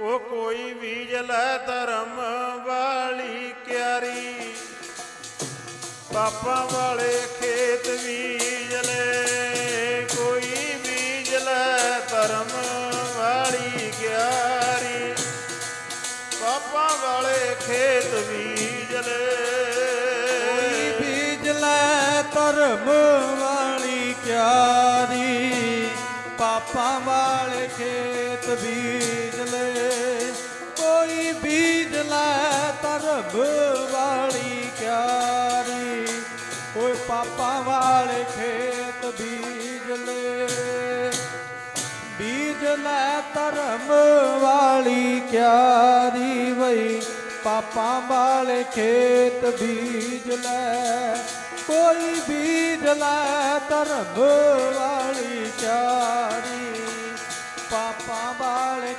ਉਹ ਕੋਈ ਬੀਜ ਲੈ ਧਰਮ ਵਾਲੀ ਕਿਆਰੀ। ਪਾਪਾਂ ਵਾਲੇ ਖੇਤ ਬੀਜ ਲੈ, ਕੋਈ ਬੀਜ ਲੈ ਧਰਮ ਵਾਲੀ ਕਿਆਰੀ। ਪਾਪਾਂ ਵਾਲੇ ਖੇਤ ਬੀਜ ਲੈ। ਕੋਈ ਬੀਜ ਲੈ ਧਰਮ ਵਾਲੀ ਕਿਆਰੀ ਪਾਪਾਂ ਵਾਲੇ ਖੇਤ ਬੀਜ ਲੈ ਧਰਮ ਵਾਲੀ ਕਿਆਰੀ ਕੋਈ ਪਾਪਾਂ ਵਾਲੇ ਖੇਤ ਬੀਜ ਲੈ ਬੀਜ ਲੈ ਧਰਮ ਵਾਲੀ ਕਿਆਰੀ ਵਈ ਪਾਪਾਂ ਵਾਲੇ ਖੇਤ ਬੀਜ ਲੈ ਕੋਈ ਬੀਜ ਲੈ ਧਰਮ ਵਾਲੀ ਕਿਆਰੀ ਪਾਪਾਂ ਵਾਲੇ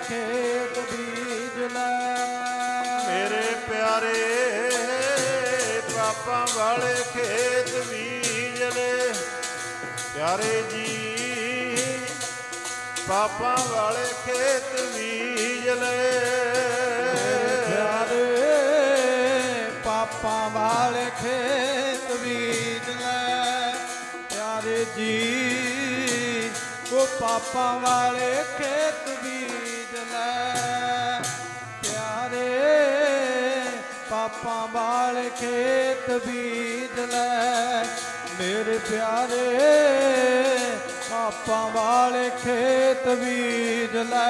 ਪਿਆਰੇ ਪਾਪਾਂ ਵਾਲੇ ਖੇਤ ਬੀਜ ਲੈ ਪਿਆਰੇ ਜੀ, ਪਾਪਾਂ ਵਾਲੇ ਖੇਤ ਬੀਜ ਲੈ ਪਿਆਰੇ, ਪਾਪਾਂ ਵਾਲੇ ਖੇਤ ਬੀਜ ਲੈ ਪਿਆਰੇ ਜੀ, ਉਹ ਪਾਪਾਂ ਵਾਲੇ ਖੇਤ ਬੀਜ ਲੈ ਪਾਪਾਂ ਵਾਲੇ ਖੇਤ ਬੀਜ ਲੈ। ਮੇਰੇ ਪਿਆਰੇ ਪਾਪਾਂ ਵਾਲੇ ਖੇਤ ਬੀਜ ਲੈ।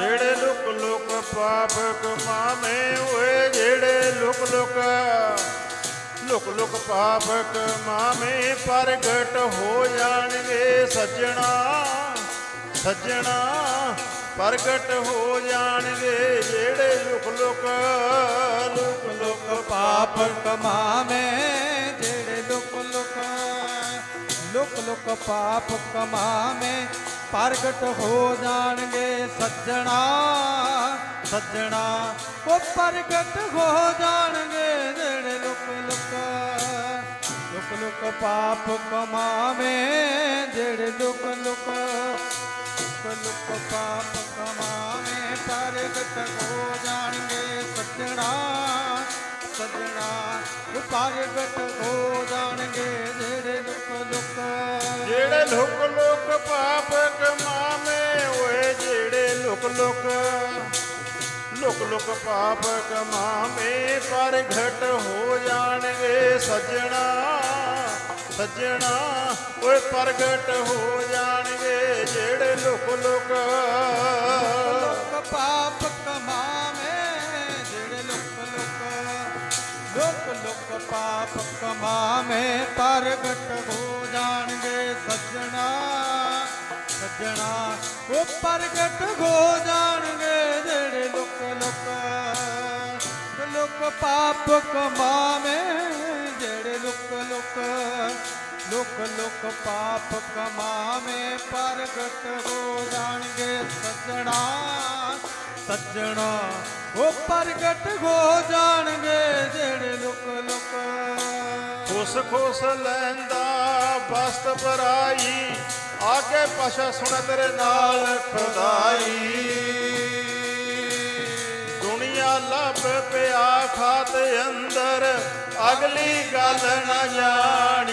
ਜਿਹੜੇ ਲੁਕ ਲੁਕ ਪਾਪ ਕਮਾਵੇਂ ਓਏ, ਜਿਹੜੇ ਲੁਕ ਲੁਕ ਲੁਕ ਲੁਕ ਪਾਪ ਕਮਾਵੇਂ, ਪ੍ਰਗਟ ਹੋ ਜਾਣਗੇ ਸੱਜਣਾ। ਸੱਜਣਾ, ਪ੍ਰਗਟ ਹੋ ਜਾਣਗੇ, ਜਿਹੜੇ ਲੁਕ ਲੁਕ ਪਾਪ ਕਮਾਵੇਂ, ਜਿਹੜੇ ਲੁਕ ਲੁਕ ਲੁਕ ਲੁਕ ਪਾਪ ਕਮਾਵੇਂ, ਪ੍ਰਗਟ ਹੋ ਜਾਣਗੇ ਸੱਜਣਾ ਸੱਜਣਾ, ਉਹ ਪ੍ਰਗਟ ਹੋ ਜਾਣਗੇ ਜਿਹੜੇ ਲੁਕ ਲੁਕ ਲੁਕ ਲੁਕ ਪਾਪ ਕਮਾਵੇ, ਜਿਹੜੇ ਲੁਕ ਲੁਕ ਲੁਕ ਲੁਕ ਪਾਪ ਕਮਾਵੇ, ਪ੍ਰਗਟ ਹੋ ਜਾਣਗੇ ਸੱਜਣਾ। ਸੱਜਣਾ ਉਹ ਪ੍ਰਗਟ ਹੋ ਜਾਣਗੇ ਜਿਹੜੇ ਲੁਕ ਲੁਕ ਜਿਹੜੇ ਲੁਕ ਲੁਕ ਪਾਪ ਕਮਾਵੇਂ ਓਏ ਜਿਹੜੇ ਲੁਕ ਲੁਕ ਲੁਕ ਲੁਕ ਪਾਪ ਕਮਾਵੇਂ ਪ੍ਰਗਟ ਹੋ ਜਾਣਗੇ। ਸੱਜਣਾ ਸੱਜਣਾ, ਓਏ ਪ੍ਰਗਟ ਹੋ ਜਾਣਗੇ। ਜਿਹੜੇ ਲੋਕ ਲੁਕ ਲੁਕ ਲੁਕ ਲੁਕ ਪਾਪ ਕਮਾਵੇਂ, ਪ੍ਰਗਟ ਹੋ ਜਾਣਗੇ ਸੱਜਣਾ। ਸੱਜਣਾ, ਉਹ ਪ੍ਰਗਟ ਹੋ ਜਾਣਗੇ ਜਿਹੜੇ ਲੁਕ ਲੁਕ ਲੁਕ ਪਾਪ ਕਮਾਵੇਂ, ਜਿਹੜੇ ਲੁਕ ਲੁਕ ਲੁਕ ਲੁਕ ਪਾਪ ਕਮਾਵੇਂ, ਪ੍ਰਗਟ ਹੋ ਜਾਣਗੇ ਸੱਜਣਾ। ਸੱਜਣਾ, ਉਹ ਪ੍ਰਗਟ ਹੋ ਜਾਣ ਖੁਸ ਖੁਸ ਲੈਂਦਾ, ਬਸਤ ਬਰਾਈ, ਆਗੇ ਪਾਸ਼ਾ ਸੁਣ ਤੇਰੇ ਨਾਲ ਖੁਦਾਈ। ਦੁਨੀਆ ਲੱਭ ਪਿਆ ਖਾਤ ਅੰਦਰ, ਅਗਲੀ ਗੱਲ ਨਾ ਜਾਣ